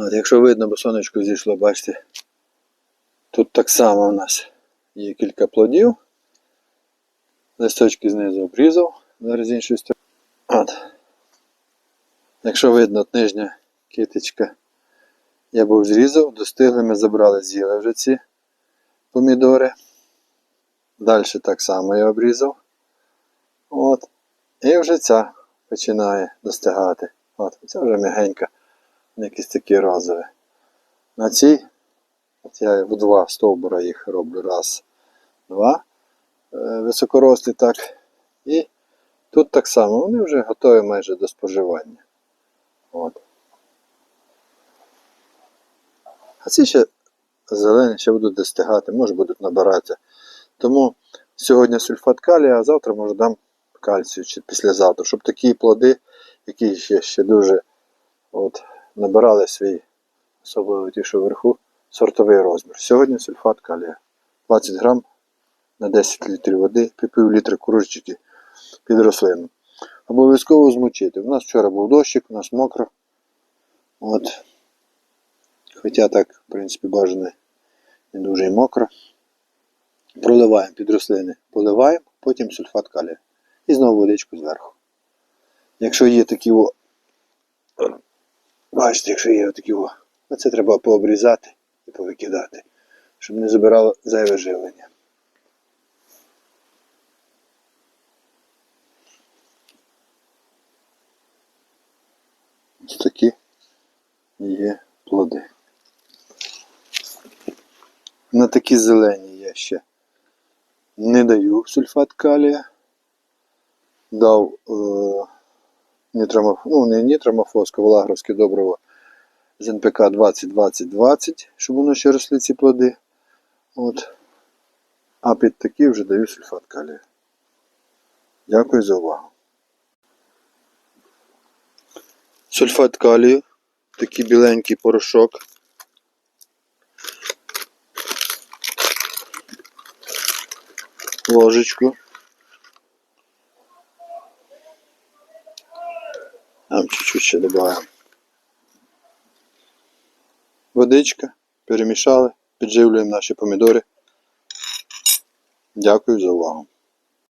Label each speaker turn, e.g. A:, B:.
A: От, якщо видно, бо сонечко зійшло, бачите. Тут так само у нас є кілька плодів. Листочки знизу обрізав, зараз з іншої сторони. От. Якщо видно, нижня китичка я був зрізав, достигли, ми забрали, з'їли вже ці помідори. Далі так само я обрізав. От. І вже ця починає достигати. От, це вже м'ягенька, якісь такі розові. На цій от я в два стовбура їх роблю. Раз, два. Е, високорослі так. І тут так само, вони вже готові майже до споживання. От. А ці ще зелені ще будуть достигати, може будуть набирати. Тому сьогодні сульфат калія, а завтра може дам кальцію чи післязавтра, щоб такі плоди, які ще, ще дуже от, набирали свій, особливо ті, що вверху, сортовий розмір. Сьогодні сульфат калія. 20 грам на 10 літрів води, пів літра кружечки під рослину. Обов'язково змочити. У нас вчора був дощик, у нас мокро. От. Хоча так, в принципі, бажано не дуже і мокро. Проливаємо під рослини, поливаємо, потім сульфат калія. І знову водичку зверху. Якщо є такі бачите, якщо є такі о, оце треба пообрізати і повикидати, щоб не забирало зайве живлення. Ось такі є плоди. На такі зелені я ще не даю сульфат калія. Дав е, нітромоф... ну, не нітромофоску, влагровське добриво з НПК 20-20-20, щоб воно ще росли ці плоди. От. А під такі вже даю сульфат калія. Дякую за увагу. Сульфат калію, такий біленький порошок. Ложечку. Там чуть-чуть ще додаємо. Водичка. Перемішали, підживлюємо наші помідори. Дякую за увагу.